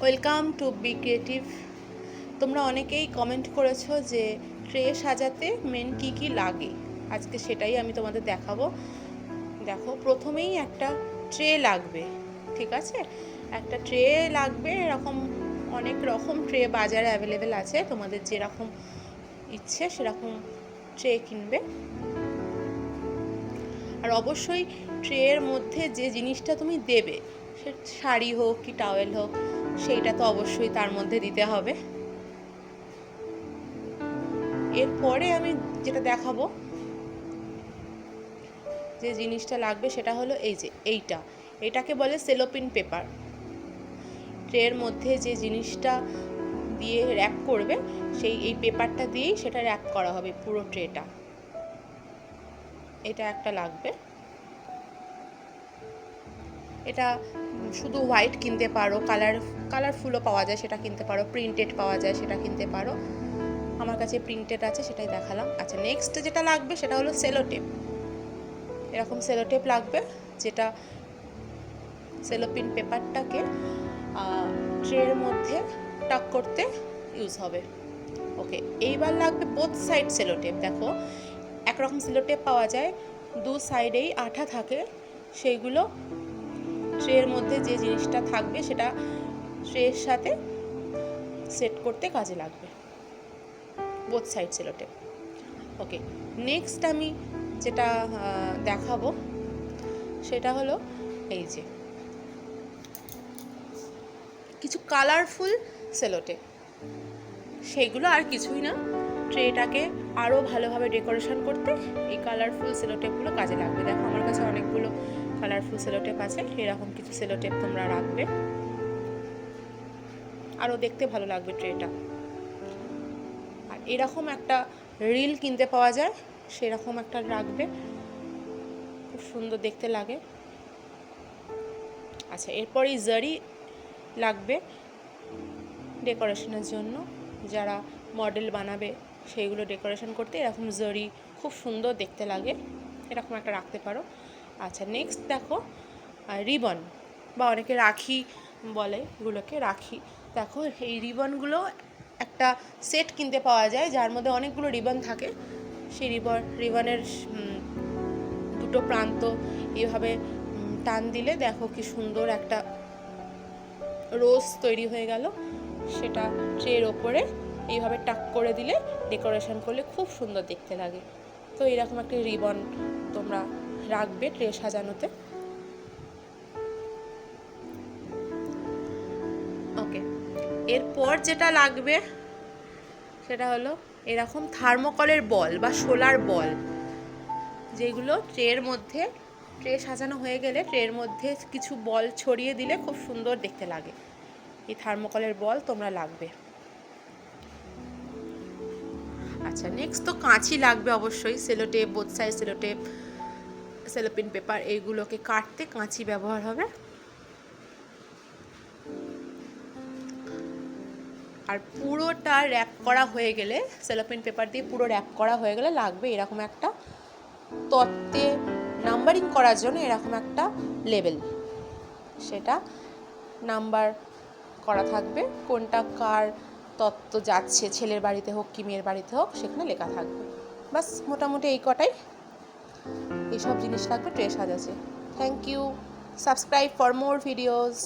Welcome to be creative. তোমরা অনেকেই comment করেছ যে ট্রে সাজাতে মেন কি কি লাগে? আজকে সেটাই আমি তোমাদের দেখাবো। দেখো, প্রথমেই একটা ট্রে লাগবে, ঠিক আছে? একটা ট্রে লাগবে, এরকম অনেক রকম ট্রে বাজারে অ্যাভেলেবেল আছে। তোমাদের যেরকম ইচ্ছে সেরকম ট্রে কিনবে। আর অবশ্যই ট্রের মধ্যে যে জিনিসটা তুমি দেবে, সে শাড়ি হোক কি টাওয়েল হোক সেইটা তো অবশ্যই তার মধ্যে দিতে হবে। এরপরে আমি যেটা দেখাবো, যে জিনিসটা লাগবে সেটা হলো এই যে এইটা। এটাকে বলে সেলোপিন পেপার। ট্রের মধ্যে যে জিনিসটা দিয়ে র্যাপ করবে, সেই এই পেপারটা দিয়েই সেটা র্যাপ করা হবে পুরো ট্রেটা। এটা একটা লাগবে। এটা শুধু হোয়াইট কিনতে পারো কালার কালারফুলও পাওয়া যায়, সেটা কিনতে পারো প্রিন্টেড পাওয়া যায়, সেটা কিনতে পারো। আমার কাছে প্রিন্টেড আছে, সেটাই দেখালাম। আচ্ছা নেক্সট যেটা লাগবে, সেটা হলো সেলোটেপ এরকম সেলোটেপ লাগবে, যেটা সেলোপিন পেপারটাকে ট্রের মধ্যে টাক করতে ইউজ হবে। ওকে এইবার লাগবে বোথ সাইড সেলোটেপ দেখো, একরকম সেলোটেপ পাওয়া যায়, দু সাইডেই আঠা থাকে, সেইগুলো ট্রের মধ্যে যে জিনিসটা থাকবে সেটা ট্রের সাথে সেট করতে কাজে লাগবে। Both side sellotape okay next আমি যেটা দেখাবো সেটা হলো এই যে। কিছু কালারফুল সেলোটেপ সেগুলো আর কিছুই না। ট্রেটাকে আরও ভালোভাবে ডেকোরেশন করতে এই কালারফুল সেলোটেপগুলো কাজে লাগবে। দেখো, আমার কাছে অনেকগুলো কালারফুল সেলোটেপ আছে, এরকম কিছু সেলোটেপ তোমরা রাখবে। আরও দেখতে ভালো লাগবে ট্রেটা। আর এরকম একটা রিল কিনতে পাওয়া যায়, সেরকম একটা রাখবে। খুব সুন্দর দেখতে লাগে। আচ্ছা এরপরই জারি লাগবে ডেকোরেশনের জন্য। যারা মডেল বানাবে সেইগুলো ডেকোরেশন করতে এরকম জরি খুব সুন্দর দেখতে লাগে। এরকম একটা রাখতে পারো। আচ্ছা নেক্সট দেখো রিবন বা অনেকে রাখি বলে, এগুলোকে রাখি। দেখো, এই রিবনগুলো একটা সেট কিনতে পাওয়া যায়, যার মধ্যে অনেকগুলো রিবন থাকে। সেই রিবন, রিবনের দুটো প্রান্ত এইভাবে টান দিলে দেখো কি সুন্দর একটা রোজ তৈরি হয়ে গেল। সেটা ট্রের ওপরে এইভাবে টাক করে দিলে ডেকোরেশন করলে খুব সুন্দর দেখতে লাগে। তো এরকম একটা রিবন তোমরা রাখবে ট্রে সাজানোতে। ওকে এরপর যেটা লাগবে সেটা হলো এরকম থার্মোকলের বল বা সোলার বল। যেগুলো ট্রের মধ্যে, ট্রে সাজানো হয়ে গেলে ট্রের মধ্যে কিছু বল ছড়িয়ে দিলে খুব সুন্দর দেখতে লাগে। এই থার্মোকলের বল তোমরা লাগবে। আচ্ছা নেক্সট তো কাঁচি লাগবে অবশ্যই, sellotape both side sellotape, cellophane paper, এইগুলোকে কাটতে কাঁচি ব্যবহার হবে। আর পুরোটা র্যাপ করা হয়ে গেলে, সেলোপিন পেপার দিয়ে পুরো র্যাপ করা হয়ে গেলে লাগবে এরকম একটা তত্ত্বে নাম্বারিং করার জন্য এরকম একটা লেবেল সেটা নাম্বার করা থাকবে, কোনটা কার তত্ত্ব যাচ্ছে, ছেলের বাড়িতে হোক কি মেয়ের বাড়িতে হোক, সেখানে লেখা থাকবে। বাস, মোটামুটি এই কটাই। এইসব জিনিস লাগবে ড্রেস সাজাচ্ছে। Thank you subscribe for more videos